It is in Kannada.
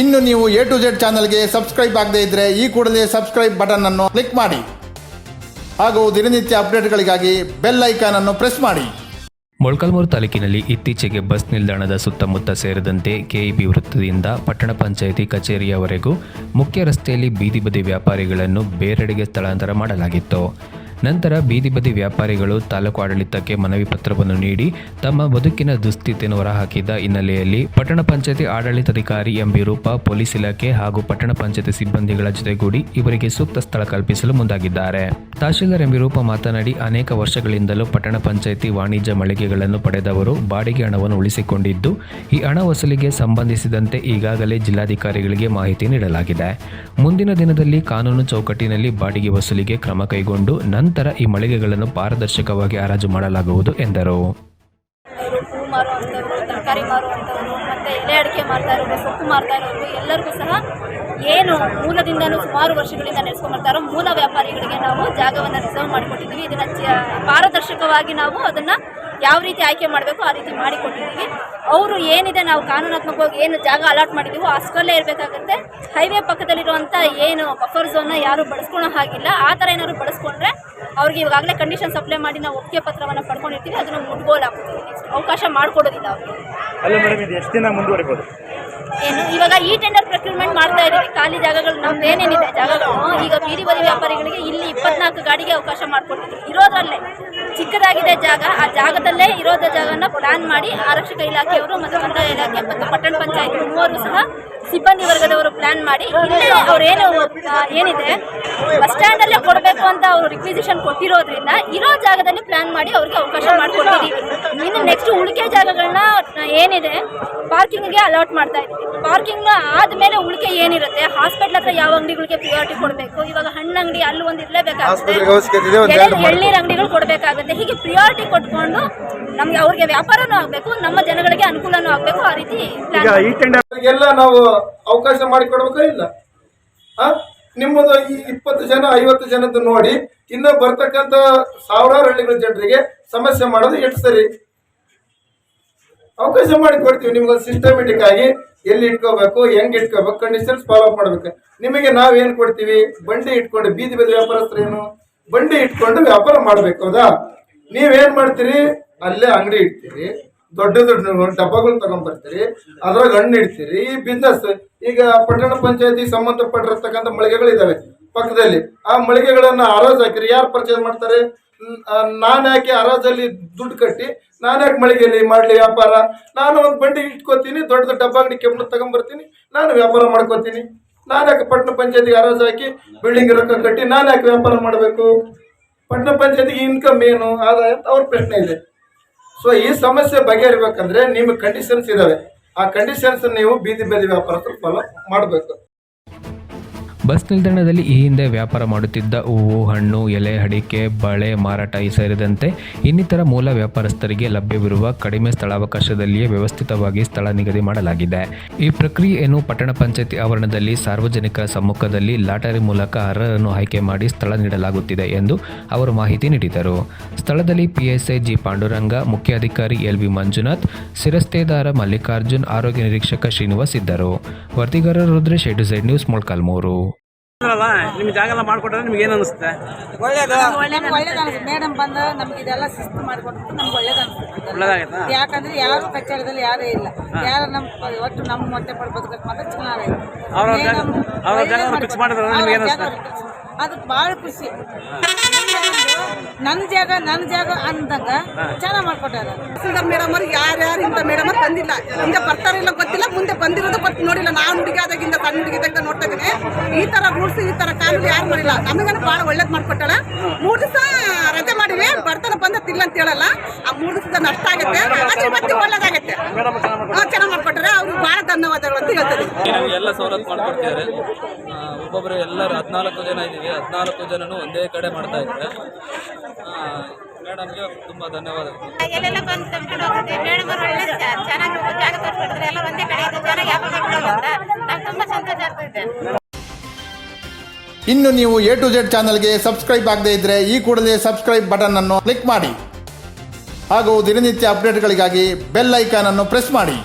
ಇನ್ನು ನೀವು ಎ ಟು ಜೆಡ್ ಚಾನಲ್ಗೆ ಸಬ್ಸ್ಕ್ರೈಬ್ ಆಗದೇ ಇದ್ದರೆ ಈ ಕೂಡಲೇ ಸಬ್ಸ್ಕ್ರೈಬ್ ಬಟನ್ ಅನ್ನು ಕ್ಲಿಕ್ ಮಾಡಿ. ಹಾಗೂ ದಿನನಿತ್ಯ ಅಪ್ಡೇಟ್ಗಳಿಗಾಗಿ ಬೆಲ್ ಐಕಾನ್ ಅನ್ನು ಪ್ರೆಸ್ ಮಾಡಿ. ಮೊಳಕಾಲ್ಮೂರು ತಾಲೂಕಿನಲ್ಲಿ ಇತ್ತೀಚೆಗೆ ಬಸ್ ನಿಲ್ದಾಣದ ಸುತ್ತಮುತ್ತ ಸೇರಿದಂತೆ ಕೆಇಬಿ ವೃತ್ತದಿಂದ ಪಟ್ಟಣ ಪಂಚಾಯಿತಿ ಕಚೇರಿಯವರೆಗೂ ಮುಖ್ಯ ರಸ್ತೆಯಲ್ಲಿ ಬೀದಿ ಬದಿ ವ್ಯಾಪಾರಿಗಳನ್ನು ಬೇರೆಡೆಗೆ ಸ್ಥಳಾಂತರ ಮಾಡಲಾಗಿತ್ತು. ನಂತರ ಬೀದಿ ಬದಿ ವ್ಯಾಪಾರಿಗಳು ತಾಲೂಕು ಆಡಳಿತಕ್ಕೆ ಮನವಿ ಪತ್ರವನ್ನು ನೀಡಿ ತಮ್ಮ ಬದುಕಿನ ದುಸ್ಥಿತಿಯನ್ನು ಹೊರಹಾಕಿದ್ದ ಹಿನ್ನೆಲೆಯಲ್ಲಿ ಪಟ್ಟಣ ಪಂಚಾಯತಿ ಆಡಳಿತಾಧಿಕಾರಿ ಎಂ ವಿರೂಪ ಪೊಲೀಸ್ ಇಲಾಖೆ ಹಾಗೂ ಪಟ್ಟಣ ಪಂಚಾಯತಿ ಸಿಬ್ಬಂದಿಗಳ ಜೊತೆಗೂಡಿ ಇವರಿಗೆ ಸೂಕ್ತ ಸ್ಥಳ ಕಲ್ಪಿಸಲು ಮುಂದಾಗಿದ್ದಾರೆ. ತಹಶೀಲ್ದಾರ್ ಎಂ ವಿರೂಪ ಮಾತನಾಡಿ, ಅನೇಕ ವರ್ಷಗಳಿಂದಲೂ ಪಟ್ಟಣ ಪಂಚಾಯತಿ ವಾಣಿಜ್ಯ ಮಳಿಗೆಗಳನ್ನು ಪಡೆದವರು ಬಾಡಿಗೆ ಹಣವನ್ನು ಉಳಿಸಿಕೊಂಡಿದ್ದು, ಈ ಹಣ ವಸೂಲಿಗೆ ಸಂಬಂಧಿಸಿದಂತೆ ಈಗಾಗಲೇ ಜಿಲ್ಲಾಧಿಕಾರಿಗಳಿಗೆ ಮಾಹಿತಿ ನೀಡಲಾಗಿದೆ. ಮುಂದಿನ ದಿನದಲ್ಲಿ ಕಾನೂನು ಚೌಕಟ್ಟಿನಲ್ಲಿ ಬಾಡಿಗೆ ವಸೂಲಿಗೆ ಕ್ರಮ ಕೈಗೊಂಡು, ನಂತರ ಈ ಮಳಿಗೆಗಳನ್ನು ಪಾರದರ್ಶಕವಾಗಿ ಹರಾಜು ಮಾಡಲಾಗುವುದು ಎಂದರು. ತರಕಾರಿ ಮಾರುವಂಥವ್ರು ಮತ್ತು ಎಲೆ ಅಡಿಕೆ ಮಾರ್ತಾ ಇರೋರು, ಸೊಪ್ಪು ಮಾರ್ತಾ ಇರೋರು, ಎಲ್ಲರಿಗೂ ಸಹ ಏನು ಮೂಲದಿಂದನೂ ಸುಮಾರು ವರ್ಷಗಳಿಂದ ನಡೆಸ್ಕೊಂಡು ಬರ್ತಾರೋ ಮೂಲ ವ್ಯಾಪಾರಿಗಳಿಗೆ ನಾವು ಜಾಗವನ್ನು ರಿಸರ್ವ್ ಮಾಡಿಕೊಟ್ಟಿದ್ದೀವಿ. ಇದನ್ನು ಪಾರದರ್ಶಕವಾಗಿ ನಾವು ಅದನ್ನು ಯಾವ ರೀತಿ ಆಯ್ಕೆ ಮಾಡಬೇಕು ಆ ರೀತಿ ಮಾಡಿಕೊಟ್ಟಿದ್ದೀವಿ. ಅವರು ಏನಿದೆ ನಾವು ಕಾನೂನಾತ್ಮಕವಾಗಿ ಏನು ಜಾಗ ಅಲಾಟ್ ಮಾಡಿದ್ದೀವೋ ಅಷ್ಟರಲ್ಲೇ ಇರಬೇಕಾಗುತ್ತೆ. ಹೈವೇ ಪಕ್ಕದಲ್ಲಿರುವಂಥ ಏನು ಬಫರ್ ಝೋನ್ನ ಯಾರು ಬಳಸ್ಕೊಳ್ಳೋ ಹಾಗಿಲ್ಲ. ಆ ಥರ ಏನಾದ್ರು ಬಳಸ್ಕೊಂಡ್ರೆ ಅವ್ರಿಗೆ ಇವಾಗಲೇ ಕಂಡೀಷನ್ಸ್ ಸಪ್ಲೈ ಮಾಡಿ ನಾವು ಒಪ್ಪಿಗೆ ಪತ್ರವನ್ನು ಪಡ್ಕೊಂಡಿರ್ತೀವಿ. ಅದನ್ನು ಮುಟ್ಗೋಲ್ ಹಾಕ್ತೀವಿ ಅವಕಾಶ ಮಾಡಿಕೊಡೋದಿಲ್ಲ ಅವ್ರಿಗೆ ಎಷ್ಟು ದಿನ ಮುಂದುವರಿಬೋದು? ಏನು ಇವಾಗ ಈ ಟೆಂಡರ್ ಪ್ರೊಕ್ಯೂರ್ಮೆಂಟ್ ಮಾಡ್ತಾ ಇದ್ದೀವಿ. ಖಾಲಿ ಜಾಗಗಳು ನಮ್ದು ಏನೇನಿದೆ ಜಾಗಗಳು? ಈಗ ಬೀದಿ ಬದಿ ವ್ಯಾಪಾರಿಗಳಿಗೆ ಇಲ್ಲಿ ಇಪ್ಪತ್ನಾಲ್ಕು ಗಾಡಿಗೆ ಅವಕಾಶ ಮಾಡಿಕೊಟ್ಟಿದ್ದೀವಿ. ಇರೋದ್ರಲ್ಲೇ ಚಿಕ್ಕದಾಗಿದೆ ಜಾಗ. ಆ ಜಾಗದಲ್ಲೇ ಇರೋದ ಜಾಗನ ಪ್ಲಾನ್ ಮಾಡಿ ಆರಕ್ಷಕ ಇಲಾಖೆಯವರು ಮತ್ತು ಕಂದಾಯ ಇಲಾಖೆ ಮತ್ತು ಪಟ್ಟಣ ಪಂಚಾಯತ್ ಮೂವರು ಸಹ ಸಿಬ್ಬಂದಿ ವರ್ಗದವರು ಪ್ಲಾನ್ ಮಾಡಿ ಇಲ್ಲೇ ಅವರೇನು ಆ, ಏನಿದೆ ಬಸ್ ಸ್ಟ್ಯಾಂಡಲ್ಲೇ ಕೊಡಬೇಕು ಅಂತ ಅವರು ರಿಕ್ವಿಸಿಷನ್ ಕೊಟ್ಟಿರೋದ್ರಿಂದ ಇರೋ ಜಾಗದಲ್ಲಿ ಪ್ಲಾನ್ ಮಾಡಿ ಅವ್ರಿಗೆ ಅವಕಾಶ ಮಾಡಿಕೊಟ್ಟಿದ್ದೀವಿ. ಇನ್ನು ನೆಕ್ಸ್ಟ್ ಉಳಿಕೆ ಜಾಗಗಳನ್ನ ಏನಿದೆ ಪಾರ್ಕಿಂಗ್ಗೆ ಅಲಾಟ್ ಮಾಡ್ತಾ ಇದ್ದೀವಿ. ಪಾರ್ಕಿಂಗ್ ಆದ್ಮೇಲೆ ಉಳಿಕೆ ಏನಿರುತ್ತೆ? ಹಾಸ್ಪಿಟ್ಲ್ ಹತ್ರ ಯಾವ ಅಂಗಡಿಗಳಿಗೆ ಪ್ರಿಯಾರಿಟಿ ಕೊಡಬೇಕು? ಇವಾಗ ಹಣ್ಣು ಅಂಗಡಿ ಅಲ್ಲಿ ಒಂದು ಇರಲೇಬೇಕಾಗುತ್ತೆ. ಎಳ್ನೀರು ಅಂಗಡಿಗಳು ಕೊಡಬೇಕಾಗುತ್ತೆ. ಹೀಗೆ ಪ್ರಿಯಾರಿಟಿ ಕೊಟ್ಕೊಂಡು ನಮಗೆ ಅವ್ರಿಗೆ ವ್ಯಾಪಾರನೂ ಆಗಬೇಕು ನಮ್ಮ ಜನಗಳಿಗೆ ಅನುಕೂಲನೂ ಆಗಬೇಕು ಆ ರೀತಿ ಈಗ ಈ ಟೆಂಡರ್ ಎಲ್ಲ ನಾವು ಅವಕಾಶ ಮಾಡಿಕೊಡ್ಬೇಕು ಇಲ್ಲ? ಆ? ನಿಮ್ಮದು ಈ ಇಪ್ಪತ್ತು ಜನ ಐವತ್ತು ಜನದ್ದು ನೋಡಿ ಇನ್ನು ಬರ್ತಕ್ಕಂತ ಸಾವಿರಾರು ಹಳ್ಳಿಗಳ ಜನರಿಗೆ ಸಮಸ್ಯೆ ಮಾಡೋದು ಎಷ್ಟು ಸರಿ? ಅವಕಾಶ ಮಾಡಿ ಕೊಡ್ತೀವಿ ನಿಮ್ಗೆ ಸಿಸ್ಟಮೆಟಿಕ್ ಆಗಿ ಎಲ್ಲಿ ಇಟ್ಕೋಬೇಕು ಹೆಂಗ್ ಇಟ್ಕೋಬೇಕು ಕಂಡೀಷನ್ಸ್ ಫಾಲೋ ಅಪ್ ಮಾಡ್ಬೇಕು. ನಿಮಗೆ ನಾವೇನ್ ಏನ್ ಕೊಡ್ತೀವಿ? ಬಂಡಿ ಇಟ್ಕೊಂಡು ಬೀದಿ ಬೀದಿ ವ್ಯಾಪಾರಸ್ಥರೇನು? ಏನು ಬಂಡಿ ಇಟ್ಕೊಂಡು ವ್ಯಾಪಾರ ಮಾಡ್ಬೇಕು ಹೌದಾ? ನೀವೇನ್ ಮಾಡ್ತೀರಿ? ಅಲ್ಲೇ ಅಂಗಡಿ ಇಡ್ತೀರಿ, ದೊಡ್ಡ ದೊಡ್ಡ ಡಬ್ಬಗಳು ತಗೊಂಡ್ಬರ್ತೀರಿ ಅದ್ರಾಗ ಹಣ್ಣು ಇಡ್ತೀರಿ, ಈ ಬಿಸ್ನೆಸ್ ಈಗ ಪಟ್ಟಣ ಪಂಚಾಯತಿ ಸಂಬಂಧಪಟ್ಟಿರ್ತಕ್ಕಂಥ ಮಳಿಗೆಗಳಿದ್ದಾವೆ ಪಕ್ಕದಲ್ಲಿ. ಆ ಮಳಿಗೆಗಳನ್ನು ಹರಾಜು ಹಾಕಿರಿ, ಯಾರು ಪರ್ಚೇಸ್ ಮಾಡ್ತಾರೆ? ನಾನು ಯಾಕೆ ಹರಾಜಲ್ಲಿ ದುಡ್ಡು ಕಟ್ಟಿ, ನಾನು ಯಾಕೆ ಮಳಿಗೆಯಲ್ಲಿ ಮಾಡ್ಲಿ ವ್ಯಾಪಾರ? ನಾನು ಒಂದು ಬಂಡಿ ಇಟ್ಕೋತೀನಿ, ದೊಡ್ಡ ದೊಡ್ಡ ಡಬ್ಬ ಅಂಗಡಿ ಕೆಮ್ಮು ತಗೊಂಡ್ಬರ್ತೀನಿ ನಾನು ವ್ಯಾಪಾರ ಮಾಡ್ಕೋತೀನಿ. ನಾನು ಯಾಕೆ ಪಟ್ಟಣ ಪಂಚಾಯತಿಗೆ ಹರಾಜು ಹಾಕಿ ಬಿಲ್ಡಿಂಗ್ ರೊಕ್ಕ ಕಟ್ಟಿ, ನಾನು ಯಾಕೆ ವ್ಯಾಪಾರ ಮಾಡಬೇಕು? ಪಟ್ಟಣ ಪಂಚಾಯತಿಗೆ ಇನ್ಕಮ್ ಏನು? ಆದಾಯ, ಅವ್ರ ಪ್ರಶ್ನೆ ಇದೆ. ಸೊ ಈ ಸಮಸ್ಯೆ ಬಗೆಹರಿಬೇಕಂದ್ರೆ ನಿಮ್ಗೆ ಕಂಡೀಷನ್ಸ್ ಇದಾವೆ. ಆ ಕಂಡೀಷನ್ಸ್ ನೀವು ಬೀದಿ ಬೀದಿ ವ್ಯಾಪಾರ ಫಾಲೋ ಮಾಡಬೇಕು. ಬಸ್ ನಿಲ್ದಾಣದಲ್ಲಿ ಈ ಹಿಂದೆ ವ್ಯಾಪಾರ ಮಾಡುತ್ತಿದ್ದ ಹೂವು, ಹಣ್ಣು, ಎಲೆ, ಅಡಿಕೆ, ಬಳೆ, ಮಾರಾಟ ಸೇರಿದಂತೆ ಇನ್ನಿತರ ಮೂಲ ವ್ಯಾಪಾರಸ್ಥರಿಗೆ ಲಭ್ಯವಿರುವ ಕಡಿಮೆ ಸ್ಥಳಾವಕಾಶದಲ್ಲಿಯೇ ವ್ಯವಸ್ಥಿತವಾಗಿ ಸ್ಥಳ ನಿಗದಿ ಮಾಡಲಾಗಿದೆ. ಈ ಪ್ರಕ್ರಿಯೆಯನ್ನು ಪಟ್ಟಣ ಪಂಚಾಯತಿ ಆವರಣದಲ್ಲಿ ಸಾರ್ವಜನಿಕರ ಸಮ್ಮುಖದಲ್ಲಿ ಲಾಟರಿ ಮೂಲಕ ಅರ್ಹರನ್ನು ಆಯ್ಕೆ ಮಾಡಿ ಸ್ಥಳ ನೀಡಲಾಗುತ್ತಿದೆ ಎಂದು ಅವರು ಮಾಹಿತಿ ನೀಡಿದರು. ಸ್ಥಳದಲ್ಲಿ ಪಿಎಸ್ಐ ಜಿ ಪಾಂಡುರಂಗ, ಮುಖ್ಯಾಧಿಕಾರಿ ಎಲ್ ವಿ ಮಂಜುನಾಥ್, ಶಿರಸ್ತೇದಾರ ಮಲ್ಲಿಕಾರ್ಜುನ್, ಆರೋಗ್ಯ ನಿರೀಕ್ಷಕ ಶ್ರೀನಿವಾಸ್ ಇದ್ದರು. ವರದಿಗಾರ Rudresh, A to Z news, Molakalmuru. ಅಲ್ಲ ನಿಮ್ಗೆ ಜಾಗ ಎಲ್ಲ ಮಾಡ್ಕೊಟ್ರೆ ನಿಮ್ಗೆ ಏನು ಅನಿಸುತ್ತೆ? ನಮ್ಗೆ ಒಳ್ಳೇದು ಅನ್ಸುತ್ತೆ. ಮೇಡಮ್ ಬಂದು ನಮ್ಗೆ ಇದೆಲ್ಲ ಶಿಸ್ತು ಮಾಡಿಕೊಟ್ಟು ನಮ್ಗೆ ಒಳ್ಳೇದು ಅನಿಸುತ್ತೆ. ಒಳ್ಳೇದಾಗೈತಾ? ಯಾಕಂದ್ರೆ ಯಾರು ಕಚೇರಿದಲ್ಲಿ ಯಾರೇ ಇಲ್ಲ. ಯಾರು ನಮ್ಮ ಒಟ್ಟು ನಮ್ಮ ಹೊಟ್ಟೆ ಪಡ್ಬೋದು ಅವರ ಮಾತ್ರ ಚೆನ್ನಾಗೈತೆ. ಅವ್ರ ಜಾಗ- ಅವ್ರ ಮಾಡ್ತಾರೆ. fix ಮಾಡಿದ್ರಲ್ಲ, ನಿಮ್ಗೆ ಏನು ಜಾಗ fix. ಅದು ಭಾಳ ಖುಷಿ. ನನ್ನ ಜಾಗ ನನ್ನ ಜಾಗ ಅಂದಾಗ ಚೆನ್ನಾಗಿ ಮಾಡ್ಕೊಟ್ಟಾರ. ಮೇಡಮ್ ಅವ್ರಿಗೆ ಯಾರ್ಯಾರು ಇಂಥ ಮೇಡಮ್ ಅವ್ರು ಬಂದಿಲ್ಲ. ಹಿಂದೆ ಬರ್ತಾರಿಲ್ಲ ಗೊತ್ತಿಲ್ಲ ಮುಂದೆ ಬಂದಿರೋದು ಗೊತ್ತು ನೋಡಿಲ್ಲ. ನಾನು ಹುಡುಗಿಯಾದಾಗಿಂದ ಸಣ್ಣ ಹುಡುಗಿದಾಗ ನೋಡ್ತಾ ಇದ್ದೀನಿ ಈ ಥರ ರೂಲ್ಸ್ ಈ ಥರ ಕಾನೂನು ಯಾರು ಮಾಡಿಲ್ಲ. ನಮಗೇನು ಭಾಳ ಒಳ್ಳೇದು ಮಾಡ್ಕೊಟ್ಟಾಳ ಮೂರು ದಿವಸ ರಜೆ ಮಾಡಿವಿ. ಬರ್ತಾನೆ ತಿಲ್ಲ ಅಂತ ಹೇಳಲ್ಲ. ಆ ಮೂರು ದಿವಸದ ನಷ್ಟ ಆಗುತ್ತೆ. ಅದ್ರ ಮತ್ತೆ ಒಳ್ಳೇದಾಗತ್ತೆ. ಚೆನ್ನಾಗಿ ಮಾಡ್ಕೊಟ್ಟಾರೆ ಭಾಳ ಧನ್ಯವಾದಗಳು ಅಂತ ಹೇಳ್ತಾರೆ ಎಲ್ಲ ಸವಲತ್ತು ಮಾಡ್ಕೊಡ್ತಿದ್ದಾರೆ. ಒಬ್ಬೊಬ್ಬರು ಎಲ್ಲರೂ ಹದಿನಾಲ್ಕು ಜನ ಇದ್ದೀವಿ. ಹದಿನಾಲ್ಕು ಜನನು ಒಂದೇ ಕಡೆ ಮಾಡ್ತಾ ಇದ್ದಾರೆ. ಮೇಡಮ್ಗೆ ತುಂಬ ಧನ್ಯವಾದಗಳು. ಎಲ್ಲೆಲ್ಲ ಬಂದು ತಂದ್ಕೊಂಡು ಹೋಗುತ್ತೆ. ಮೇಡಮ್ ಅವರು ಒಳ್ಳೆ ಚ- ಚೆನ್ನಾಗಿ ಜಾಗ ಎಲ್ಲ ಒಂದೇ ಕಡೆ ಚೆನ್ನಾಗಿ ಅಂತ. ತುಂಬ ಸಂತೋಷ ಇನ್ನು ನೀವು ಎ ಟು ಜೆಡ್ ಚಾನಲ್ಗೆ ಸಬ್ಸ್ಕ್ರೈಬ್ ಆಗದೆ ಇದ್ದರೆ ಈ ಕೂಡಲೇ ಸಬ್ಸ್ಕ್ರೈಬ್ ಬಟನ್ ಅನ್ನು ಕ್ಲಿಕ್ ಮಾಡಿ. ಹಾಗೂ ದಿನನಿತ್ಯ ಅಪ್ಡೇಟ್ಗಳಿಗಾಗಿ ಬೆಲ್ ಐಕಾನ್ ಅನ್ನು ಪ್ರೆಸ್ ಮಾಡಿ.